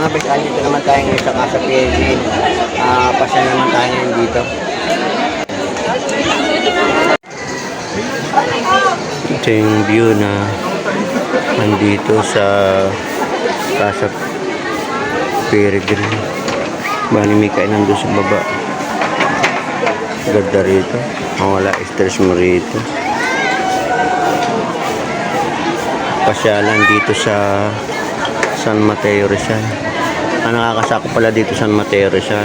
mga best, andito naman tayo ngayon sa Casa PLG. Ah, pasya naman tayo ngayon dito. Ito yung view na nandito sa Casa Peregrine. Bali may kainan doon sa baba. Ganda rito. Mawala stress mo rito. Pasyalan dito sa San Mateo Rizal. Ang nakakasako pala dito San Mateo Rizal.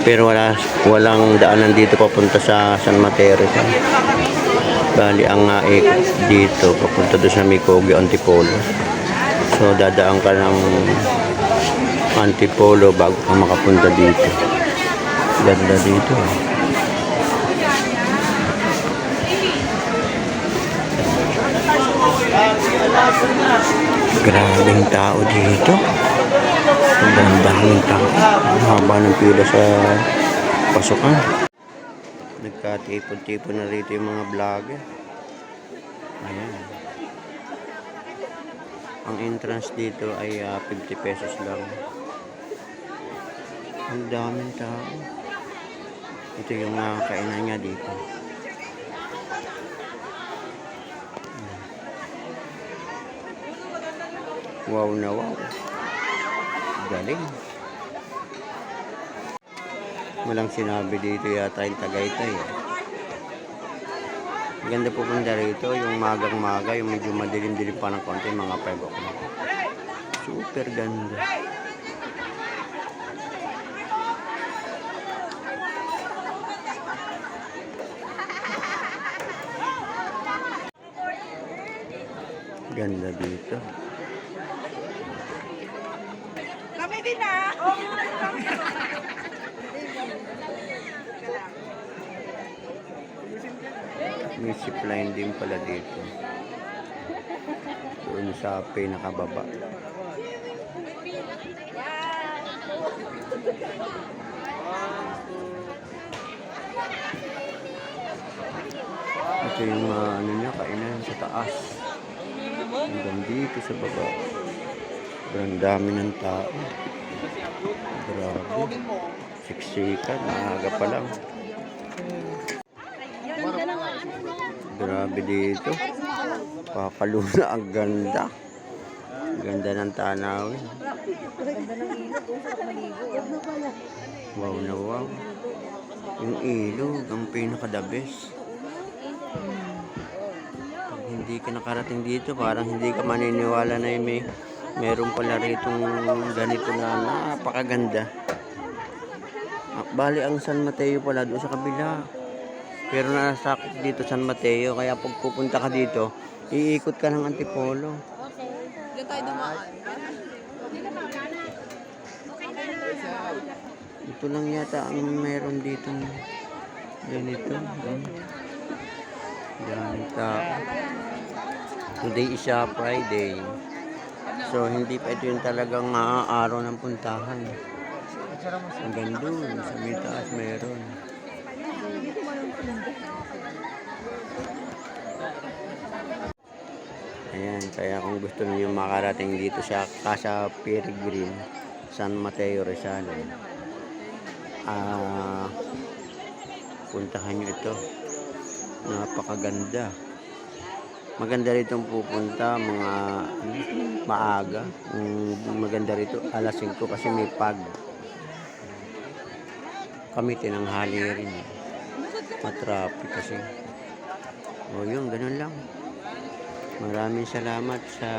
Pero wala walang daanan dito papunta sa San Mateo Rizal. Bali ang naik dito papunta doon sa Mikogi Antipolo. So dadaan ka ng Antipolo bago ka makapunta dito. Ganda dito. ah. Grabing tao dito. Ang daming tao. Ang haba ng pila sa pasukan. Nagkatipon-tipon na rito yung mga vlogger. Ayan. Ang entrance dito ay ah, 50 pesos lang. Ang daming tao. Ito yung uh, kainan niya dito. Wow na wow. Galing. Walang sinabi dito yata yung Tagaytay. Eh. Ganda po punta rito, yung magang-maga, yung medyo madilim-dilim pa ng konti, mga 5 o'clock. Super ganda. Ganda dito. Din ah. May zipline din pala dito. Doon sa pinakababa. Ito yung mga ano niya, kainan sa taas. Hanggang dito sa baba. Sobrang dami ng tao. Grabe. Siksikan, maaga pa lang. Grabe dito. Pakaluna ang ganda. Ganda ng tanawin. Wow na wow. Yung ilog, ang pinaka-the hindi ka nakarating dito, parang hindi ka maniniwala na yung may meron pala rito ganito na napakaganda. Ah, Bali ang San Mateo pala doon sa kabila. Pero nasakop dito San Mateo, kaya pag pupunta ka dito, iikot ka ng Antipolo. Diyan tayo dumaan. Ito lang yata ang meron dito. Ganito. Daming tao. Today is a Friday. So, hindi pa ito yung talagang ah, araw ng puntahan. Hanggang doon, sa may taas meron. Ayan, kaya kung gusto niyo makarating dito sa Casa Peregrine, San Mateo Rizal, ah, puntahan nyo ito. Napakaganda. Maganda rito pupunta mga hmm, maaga. Mm, maganda rito alas 5 kasi may pag. Kami tinanghali rin. Matraffic kasi. O yun, ganun lang. Maraming salamat sa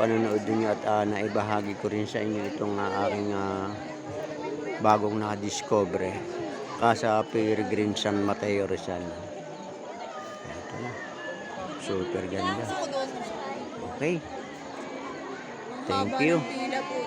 panonood ninyo at ah, naibahagi ko rin sa inyo itong ah, aking ah, bagong na-discover. Casa Peregrine San Mateo Rizal. Na. Super ganda. Okay. Thank you. Pila po.